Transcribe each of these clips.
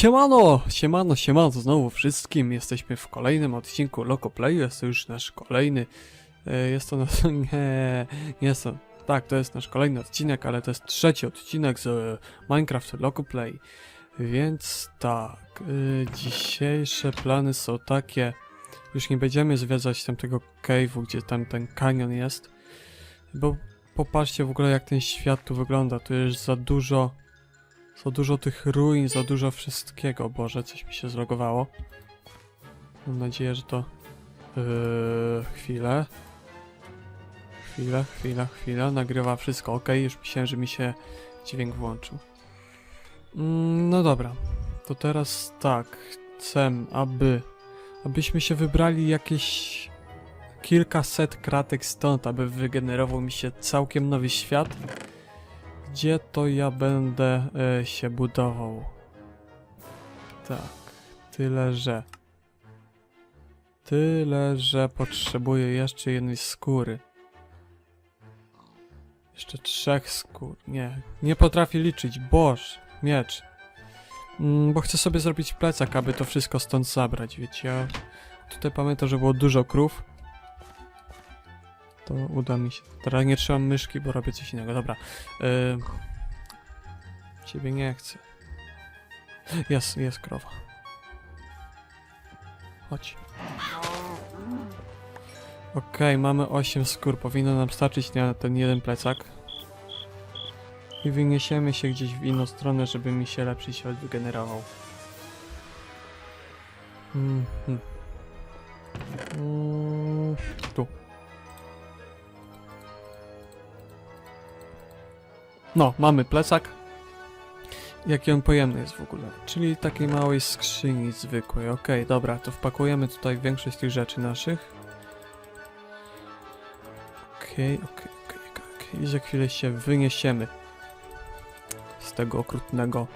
Siemano, siemano, siemano znowu wszystkim. Jesteśmy w kolejnym odcinku Loco Play. Jest to już nasz kolejny. e, Jest to nasz. Nie, nie to. Tak, to jest nasz kolejny odcinek, ale to jest trzeci odcinek z e, Minecraft Loco Play. Więc tak, e, dzisiejsze plany są takie. Już nie będziemy zwiedzać tamtego cave'u, gdzie tam ten kanion jest. Bo popatrzcie w ogóle jak ten świat tu wygląda. Tu jest za dużo. Za dużo tych ruin, za dużo wszystkiego. Boże, coś mi się zlogowało. Mam nadzieję, że to... Yy, chwilę. Chwilę, chwila, chwila. Nagrywa wszystko. Ok, już myślałem, że mi się dźwięk włączył. Mm, no dobra. To teraz tak. Chcę, aby... Abyśmy się wybrali jakieś... Kilkaset kratek stąd, aby wygenerował mi się całkiem nowy świat. Gdzie to ja będę e, się budował? Tak, tyle że. Tyle, że potrzebuję jeszcze jednej skóry. Jeszcze trzech skór. Nie, nie potrafię liczyć. Boż, miecz. Mm, bo chcę sobie zrobić plecak, aby to wszystko stąd zabrać, wiecie. Ja tutaj pamiętam, że było dużo krów. To uda mi się. Teraz nie trzymam myszki, bo robię coś innego. Dobra. Yy, ciebie nie chcę. Jest, jest krowa. Chodź. Okej, mamy 8 skór. Powinno nam starczyć na ten jeden plecak. I wyniesiemy się gdzieś w inną stronę, żeby mi się lepszy świat wygenerował. Mhm. Mm, No, mamy plecak. Jaki on pojemny jest w ogóle. Czyli takiej małej skrzyni zwykłej. Okej, dobra, to wpakujemy tutaj większość tych rzeczy naszych. Okej, okej, okej, okej, okej. I za chwilę się wyniesiemy z tego okrutnego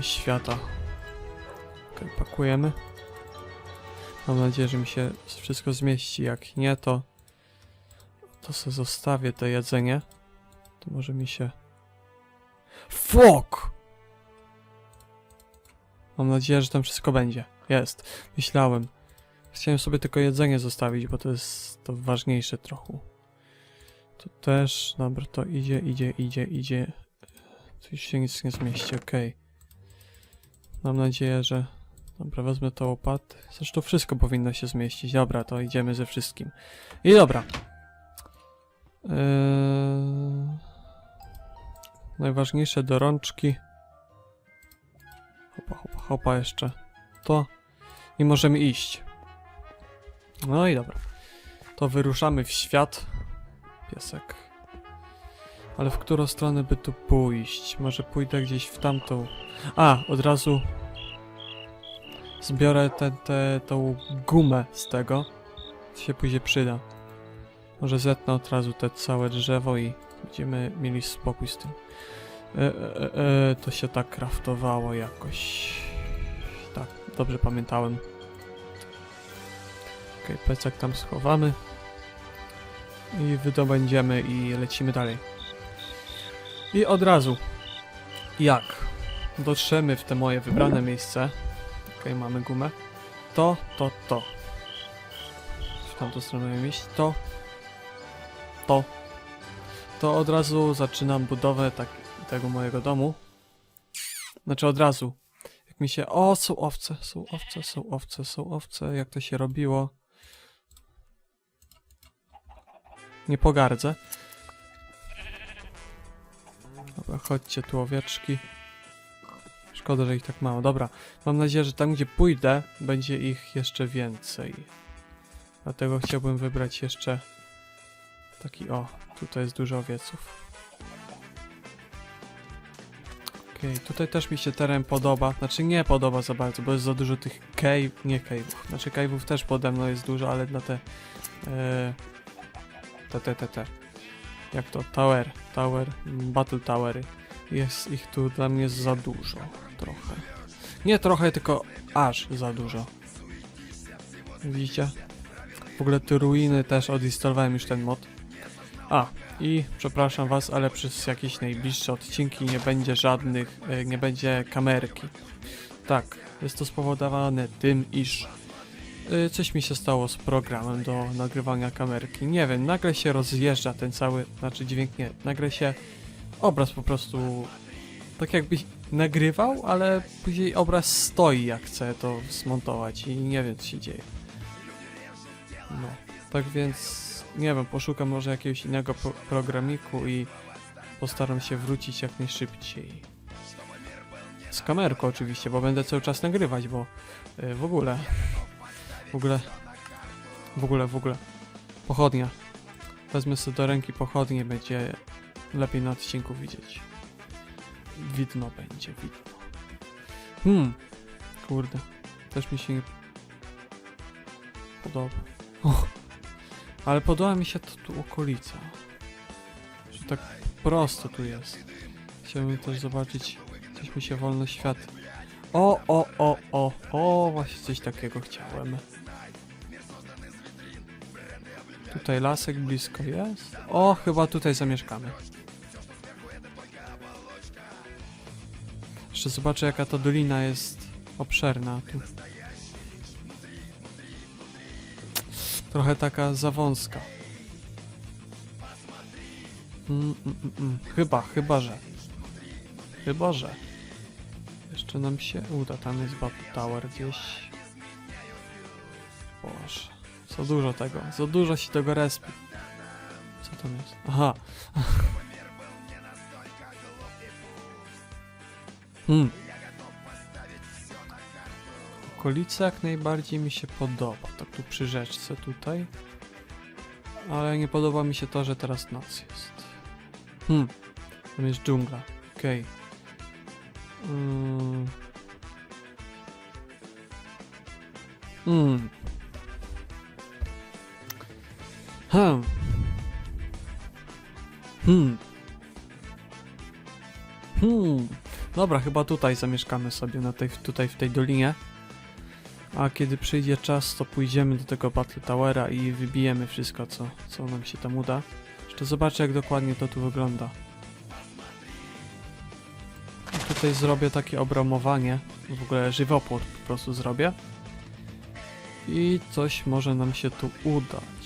świata. Okej, pakujemy. Mam nadzieję, że mi się wszystko zmieści. Jak nie, to to sobie zostawię to jedzenie. To może mi się... Fuck! Mam nadzieję, że tam wszystko będzie. Jest. Myślałem. Chciałem sobie tylko jedzenie zostawić, bo to jest to ważniejsze trochę. To też... Dobra, to idzie, idzie, idzie, idzie. Tu już się nic nie zmieści, okej. Mam nadzieję, że... Dobra, wezmę to łopat. Zresztą wszystko powinno się zmieścić. Dobra, to idziemy ze wszystkim. I dobra. Eee... Najważniejsze do rączki. Hopa, hopa, hopa jeszcze. To. I możemy iść. No i dobra. To wyruszamy w świat. Piesek. Ale w którą stronę by tu pójść? Może pójdę gdzieś w tamtą. A, od razu zbiorę tę te, te, gumę z tego. To się później przyda. Może zetnę od razu te całe drzewo i będziemy mieli spokój z tym. E, e, e, to się tak kraftowało jakoś. Tak, dobrze pamiętałem. Okej, plecak tam schowamy. I wydobędziemy i lecimy dalej. I od razu, jak dotrzemy w te moje wybrane miejsce, okej, mamy gumę, to, to, to. W tamtą stronę iść, to, to, to od razu zaczynam budowę tak, tego mojego domu. Znaczy od razu. Jak mi się... O, są owce, są owce, są owce, są owce. Jak to się robiło? Nie pogardzę. Dobra, chodźcie tu owieczki. Szkoda, że ich tak mało. Dobra, mam nadzieję, że tam gdzie pójdę, będzie ich jeszcze więcej. Dlatego chciałbym wybrać jeszcze taki o, tutaj jest dużo owieców. Okej, tutaj też mi się teren podoba. Znaczy nie podoba za bardzo, bo jest za dużo tych cave, nie cave'ów. Znaczy cave'ów też pode mną jest dużo, ale dla te... E, te, te, te, te. Jak to? Tower, tower, battle towery. Jest ich tu dla mnie za dużo. Trochę. Nie trochę, tylko aż za dużo. Widzicie? W ogóle te ruiny też odinstalowałem już ten mod. A, i przepraszam was, ale przez jakieś najbliższe odcinki nie będzie żadnych, e, nie będzie kamerki. Tak, jest to spowodowane tym, iż y, coś mi się stało z programem do nagrywania kamerki. Nie wiem, nagle się rozjeżdża ten cały, znaczy dźwięk nie, nagle się obraz po prostu tak jakbyś nagrywał, ale później obraz stoi jak chcę to zmontować i nie wiem co się dzieje. No, tak więc nie wiem, poszukam może jakiegoś innego pro programiku i postaram się wrócić jak najszybciej. Z kamerką oczywiście, bo będę cały czas nagrywać, bo y, w ogóle, w ogóle, w ogóle, w ogóle, pochodnia. Wezmę sobie do ręki pochodnię, będzie lepiej na odcinku widzieć. Widno będzie, widno. Hmm, kurde, też mi się nie podoba. O, ale podoba mi się to tu okolica. Że tak prosto tu jest. Chciałbym też zobaczyć, coś mi się wolno świat. O, o, o, o, o, właśnie coś takiego chciałem. Tutaj lasek blisko jest. O, chyba tutaj zamieszkamy. Jeszcze zobaczę jaka ta dolina jest obszerna tu. Trochę taka za wąska. Mm, mm, mm, mm. Chyba, chyba, że. Chyba, że. Jeszcze nam się uda. Tam jest Battle Tower gdzieś. Boże. Za dużo tego. Za dużo się tego respi. Co tam jest? Aha. Hmm. Okolica jak najbardziej mi się podoba. Tak tu przy rzeczce tutaj. Ale nie podoba mi się to, że teraz noc jest. Hmm. Tam jest dżungla. Okej. Mm. Hmm. Hmm. Hmm. Hmm. Dobra, chyba tutaj zamieszkamy sobie, na tej, tutaj w tej dolinie. A kiedy przyjdzie czas, to pójdziemy do tego Battle Towera i wybijemy wszystko, co, co nam się tam uda. Jeszcze zobaczę, jak dokładnie to tu wygląda. I tutaj zrobię takie obramowanie, w ogóle żywopłot po prostu zrobię. I coś może nam się tu udać.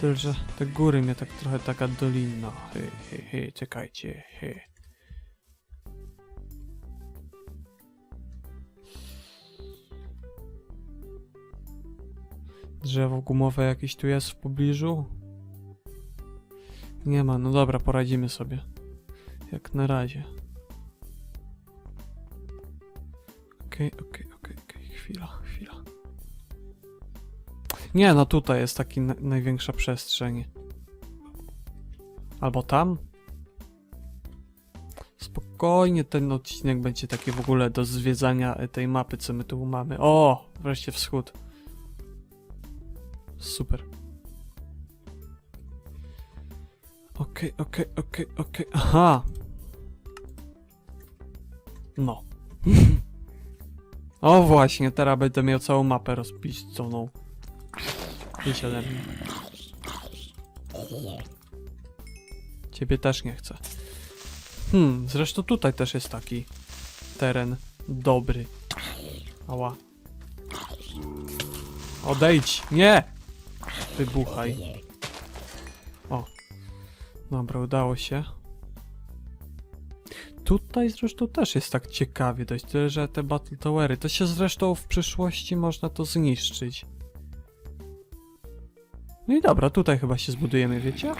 Tyle, że te góry mnie tak trochę taka dolina. Hej, hej, hej, czekajcie, hej. Drzewo gumowe jakieś tu jest w pobliżu? Nie ma, no dobra, poradzimy sobie. Jak na razie. Okej, okej, okej, okej, chwila, chwila. Nie, no tutaj jest taki na największa przestrzeń. Albo tam? Spokojnie ten odcinek będzie taki w ogóle do zwiedzania tej mapy, co my tu mamy. O, wreszcie wschód. Super. Okej, okej, okej, okej. Aha. No. o właśnie, teraz będę miał całą mapę rozpisaną. Idź ode. Ciebie też nie chcę. Hmm, zresztą tutaj też jest taki teren dobry. Ała. Odejdź! Nie! Wybuchaj. O. Dobra, udało się. Tutaj zresztą też jest tak ciekawie dość, tyle że te Battle Towery, to się zresztą w przyszłości można to zniszczyć. No i dobra, tutaj chyba się zbudujemy, wiecie?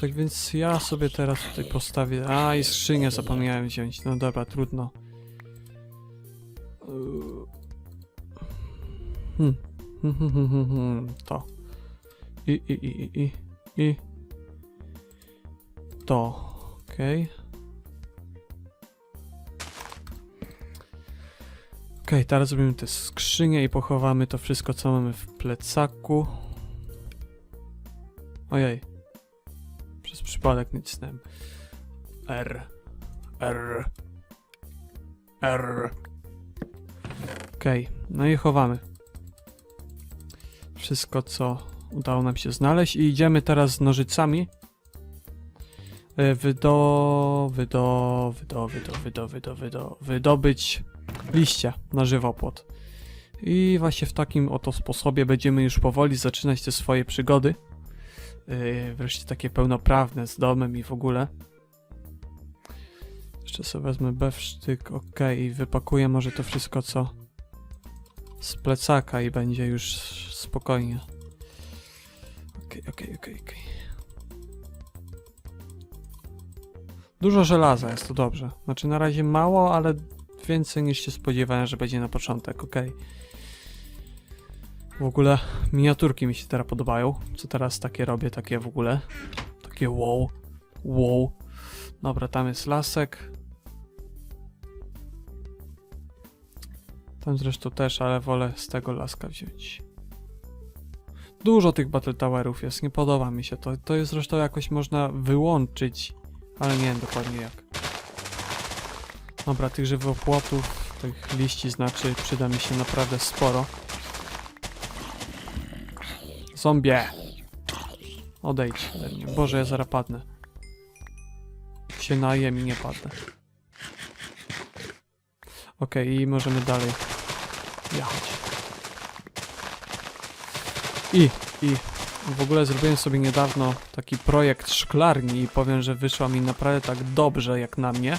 Tak więc ja sobie teraz tutaj postawię... A, i skrzynię zapomniałem wziąć. No dobra, trudno. Yy. Hmm. To. I, i, i, i, i. To. Okej. Okej, teraz zrobimy te skrzynie i pochowamy to wszystko, co mamy w plecaku. Ojej. Przez przypadek nacisnąłem. R. R. R. Okej, no i chowamy. Wszystko, co udało nam się znaleźć i idziemy teraz z nożycami e, wydo, wydo, wydo, wydo, wydo, wydo, wydo, wydobyć liście na żywopłot. I właśnie w takim oto sposobie będziemy już powoli zaczynać te swoje przygody. E, wreszcie takie pełnoprawne z domem i w ogóle. Jeszcze sobie wezmę bewsztyk, ok, i wypakuję może to wszystko co z plecaka i będzie już spokojnie. Okej, okej, okej, okej. Dużo żelaza jest to dobrze. Znaczy na razie mało, ale więcej niż się spodziewałem, że będzie na początek, okej. W ogóle miniaturki mi się teraz podobają. Co teraz takie robię, takie w ogóle. Takie wow, wow. Dobra, tam jest lasek. Tam zresztą też, ale wolę z tego laska wziąć. Dużo tych Battle Towerów jest, nie podoba mi się to. To jest zresztą jakoś można wyłączyć, ale nie wiem dokładnie jak. Dobra, tych żywopłotów, tych liści znaczy przyda mi się naprawdę sporo. Zombie! Odejdź ode mnie. Boże, ja zaraz padnę. Się najem i nie padnę. Okej, i możemy dalej jechać. I, i w ogóle zrobiłem sobie niedawno taki projekt szklarni i powiem, że wyszła mi naprawdę tak dobrze jak na mnie.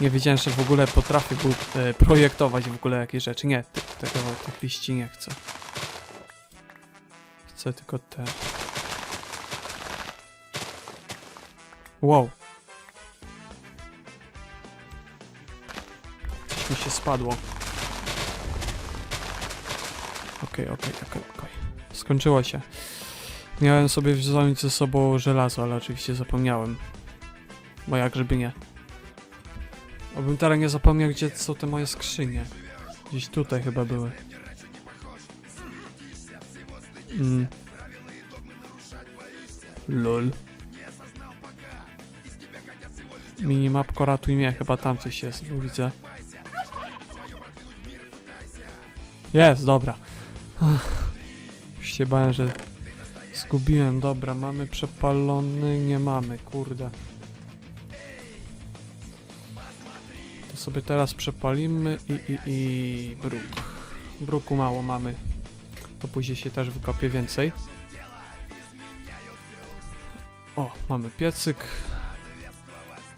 Nie wiedziałem, że w ogóle potrafię e, projektować w ogóle jakieś rzeczy. Nie, tego, tych liści nie chcę. Chcę tylko te. Wow. Coś mi się spadło. Okej, okej, okej, okej. Skończyło się. Miałem sobie wziąć ze sobą żelazo, ale oczywiście zapomniałem. Bo jak żeby nie. Obym teraz nie zapomniał, gdzie są te moje skrzynie. Gdzieś tutaj chyba były. Mm. Lol. Minimapko ratuj mnie, chyba tam coś jest, widzę. Jest, dobra. Już się bałem, że zgubiłem. Dobra, mamy przepalony, nie mamy, kurde. To sobie teraz przepalimy i, i, i bruk. Bruku mało mamy. To później się też wykopię więcej. O, mamy piecyk.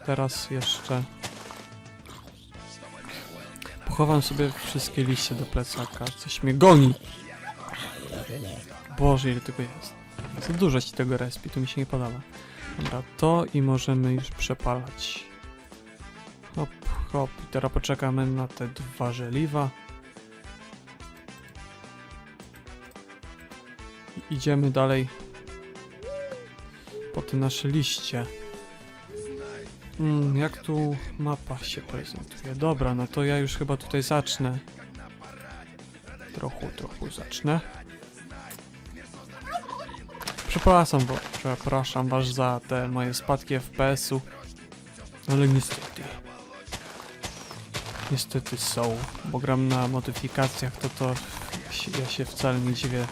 Teraz jeszcze... Pochowam sobie wszystkie liście do plecaka. Coś mnie goni. Boże, ile tego jest. Za dużo ci tego respi, to mi się nie podoba. Dobra, to i możemy już przepalać. Hop, hop. I teraz poczekamy na te dwa żeliwa. I idziemy dalej po te nasze liście. Mm, jak tu mapa się prezentuje? Dobra, no to ja już chyba tutaj zacznę. Trochę, trochę zacznę. Przepraszam, bo przepraszam was za te moje spadki FPS-u. Ale niestety. Niestety są, bo gram na modyfikacjach, to to ja się wcale nie dziwię,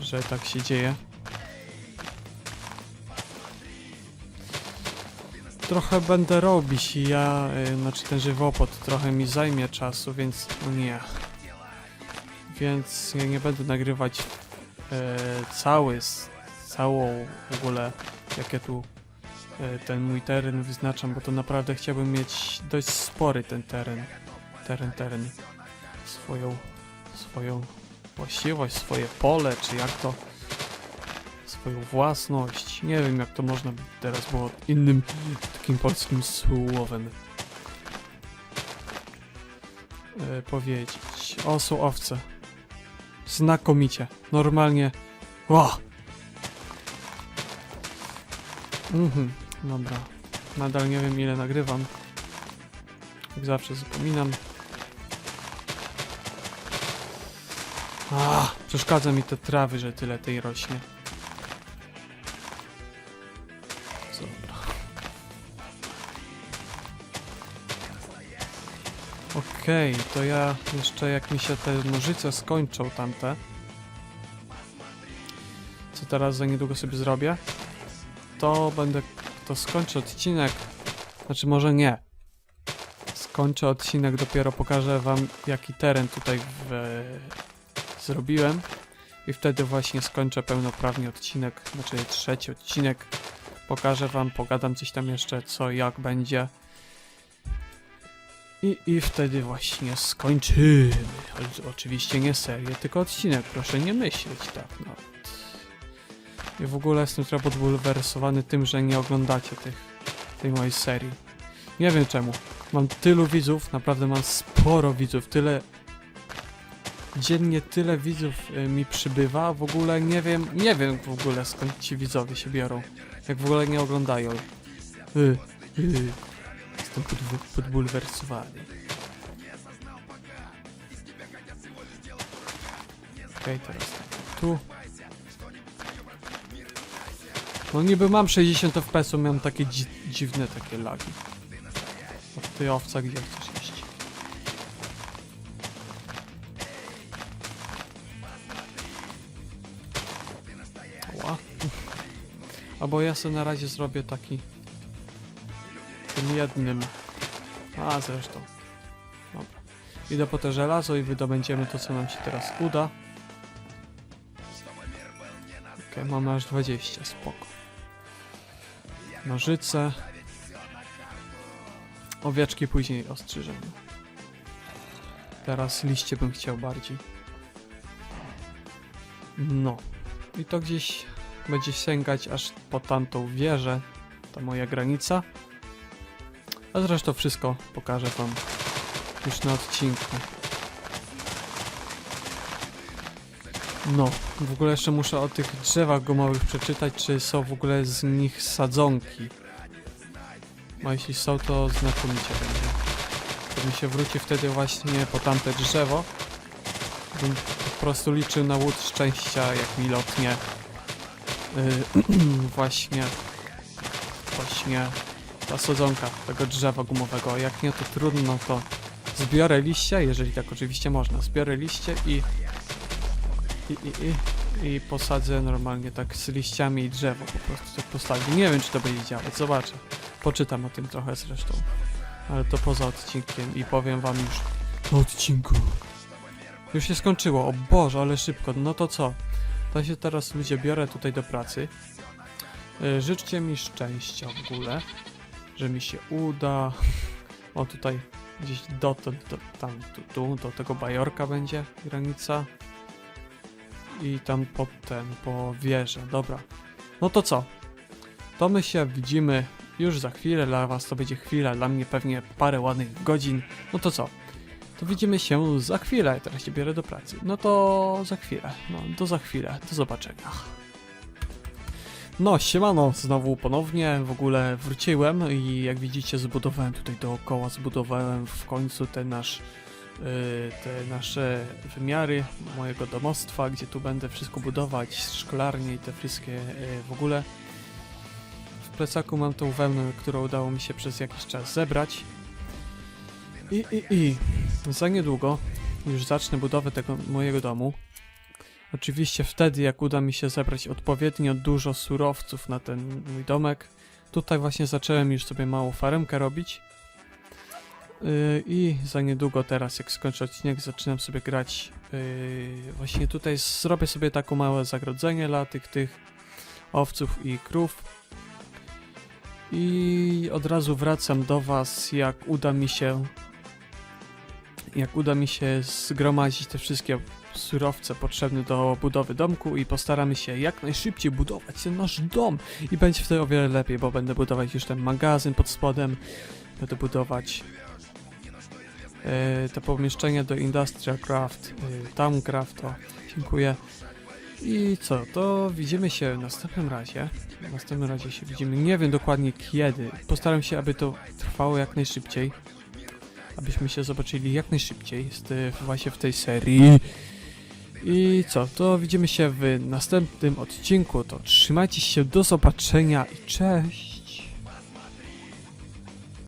że tak się dzieje. Trochę będę robić i ja, y, znaczy ten żywopłot trochę mi zajmie czasu, więc no nie. Więc ja nie będę nagrywać cały, s- całą w ogóle, jak ja tu e, ten mój teren wyznaczam, bo to naprawdę chciałbym mieć dość spory ten teren. Teren, teren. Swoją, swoją właściwość, swoje pole, czy jak to swoją własność. Nie wiem, jak to można by teraz było innym takim polskim słowem e, powiedzieć. O, są owce. Znakomicie. Normalnie. Ło! Mhm, dobra. Nadal nie wiem ile nagrywam. Jak zawsze zapominam. A, przeszkadza mi te trawy, że tyle tej rośnie. Okej, to ja jeszcze jak mi się te nożyce skończą tamte, co teraz za niedługo sobie zrobię, to będę, to skończę odcinek, znaczy może nie. Skończę odcinek, dopiero pokażę wam jaki teren tutaj w, zrobiłem i wtedy właśnie skończę pełnoprawnie odcinek, znaczy trzeci odcinek. Pokażę wam, pogadam coś tam jeszcze, co, jak będzie. I, I wtedy właśnie skończymy. Ale oczywiście nie serię, tylko odcinek. Proszę nie myśleć tak nawet. I w ogóle jestem trochę podbulwersowany tym, że nie oglądacie tych, tej mojej serii. Nie wiem czemu. Mam tylu widzów, naprawdę mam sporo widzów, tyle... Dziennie tyle widzów y, mi przybywa, w ogóle nie wiem, nie wiem w ogóle skąd ci widzowie się biorą. Jak w ogóle nie oglądają. Y, y. Jestem podbulwersowany. Okej, teraz tak, tu. No niby mam 60 fps, miałem takie dzi dziwne takie lagi. A ty owca, gdzie chcesz iść? Ła. Albo ja sobie na razie zrobię taki tym jednym. A zresztą. Dobra. Idę po te żelazo i wydobędziemy to, co nam się teraz uda. Okej, mamy aż 20, spoko. Nożyce. Owieczki później ostrzyżemy. Teraz liście bym chciał bardziej. No. I to gdzieś będzie sięgać aż po tamtą wieżę. Ta moja granica. A zresztą wszystko pokażę wam już na odcinku. No, w ogóle jeszcze muszę o tych drzewach gumowych przeczytać, czy są w ogóle z nich sadzonki. A jeśli są, to znakomicie będzie. To mi się wróci wtedy właśnie po tamte drzewo. Bym po prostu liczył na łód szczęścia, jak mi lotnie. Yy, właśnie. Właśnie ta sadzonka tego drzewa gumowego. Jak nie, to trudno, to zbiorę liście, jeżeli tak oczywiście można. Zbiorę liście i i, i, i, i posadzę normalnie tak z liściami i drzewo po prostu tak postawię. Nie wiem, czy to będzie działać, zobaczę. Poczytam o tym trochę zresztą. Ale to poza odcinkiem i powiem wam już na odcinku. Już się skończyło, o Boże, ale szybko. No to co? To się teraz ludzie biorę tutaj do pracy. Yy, życzcie mi szczęścia w ogóle, że mi się uda. O tutaj gdzieś dotąd, do, tam, tu, tu, do tego bajorka będzie granica i tam potem po wieżę. Dobra. No to co? To my się widzimy już za chwilę. Dla was to będzie chwila, dla mnie pewnie parę ładnych godzin. No to co? To widzimy się za chwilę. Teraz się biorę do pracy. No to za chwilę. No, to za chwilę. Do zobaczenia. No, siemano, znowu ponownie, w ogóle wróciłem i jak widzicie zbudowałem tutaj dookoła, zbudowałem w końcu ten nasz y, te nasze wymiary mojego domostwa, gdzie tu będę wszystko budować, szkolarnie i te wszystkie y, w ogóle. W plecaku mam tą wełnę, którą udało mi się przez jakiś czas zebrać. I, i, i za niedługo już zacznę budowę tego mojego domu. Oczywiście wtedy, jak uda mi się zebrać odpowiednio dużo surowców na ten mój domek. Tutaj właśnie zacząłem już sobie małą faremkę robić. Yy, I za niedługo teraz, jak skończę odcinek, zaczynam sobie grać. Yy, właśnie tutaj zrobię sobie taką małe zagrodzenie dla tych, tych owców i krów. I od razu wracam do Was, jak uda mi się. Jak uda mi się zgromadzić te wszystkie surowce potrzebne do budowy domku i postaramy się jak najszybciej budować ten nasz dom. I będzie wtedy o wiele lepiej, bo będę budować już ten magazyn pod spodem. Będę budować e, te pomieszczenia do Industrial Craft, e, Tamcraft, o, dziękuję. I co, to widzimy się w następnym razie. W następnym razie się widzimy, nie wiem dokładnie kiedy. Postaram się, aby to trwało jak najszybciej. Abyśmy się zobaczyli jak najszybciej z właśnie w tej serii. I co, to widzimy się w następnym odcinku. To trzymajcie się, do zobaczenia i cześć!